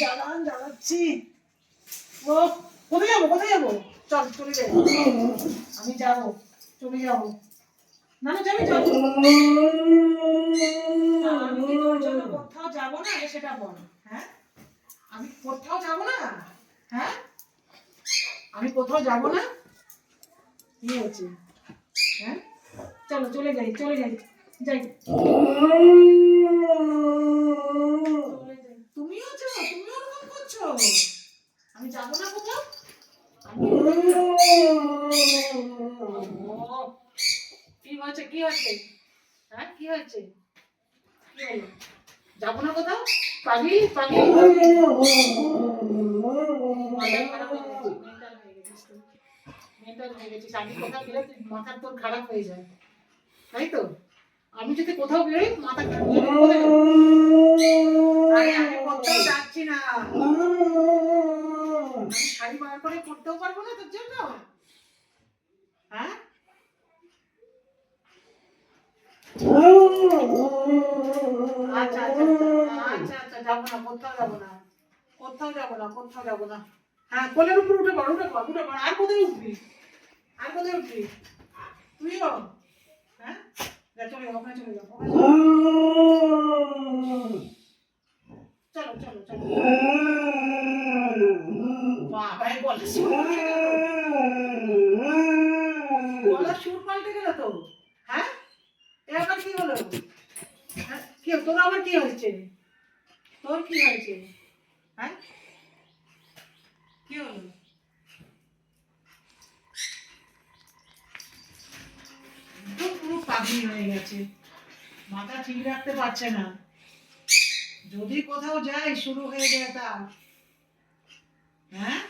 জ্বালান জ্বালাচ্ছি। ও, কোথায় যাব কোথায় যাব? চল, চলে যাই। আমি যাব, চলে যাব। না না, যাবি, যাব। আমি কি তোর জন্য কোথাও যাব না সেটা বল হ্যাঁ? আমি কোথাও যাব না হ্যাঁ? আমি কোথাও যাব না? কি হয়েছে? হ্যাঁ? চলো, চলে যাই চলে যাই যাই। আমি যাব না কোথাও? কি হয়েছে? কি হয়েছে? হ্যাঁ কি হয়েছে? যাব না কোথাও? পাগি পাগি মেন্টাল হয়ে গেছিস আমি কোথাও গেলে তুই মাথা তোর খারাপ হয়ে যায়। তাই তো? আমি যদি কোথাও বেরোই মাথা খারাপ হয়ে যায়। কোথায় যাব? আরে আমি কোথাও যাচ্ছি না আমি শাড়ি বার করে পড়তেও পারব না তোর জন্য? হ্যাঁ? আচ্ছা আচ্ছা আচ্ছা আচ্ছা যাব না, কোথাও যাব না, কোথাও যাব না, কোথাও যাব না। হ্যাঁ কোলের উপর উঠে উঠে আর কোথায় উঠবি? আর কোথায় উঠবি? হ্যাঁ? চলে যাও চলে চলো চলো চলো। বাবা এই সুর পাল্টে সুর পাল্টে গেল তো। হ্যাঁ? এ কি হলো? হ্যাঁ? কি তোর আবার কি হয়েছে? তোর কি হয়েছে? হ্যাঁ? কি হলো? পুরো পাগলি হয়ে গেছে। মাথা ঠিক রাখতে পারছে না। যদি কোথাও যায় শুরু হয়ে যায় তার। হ্যাঁ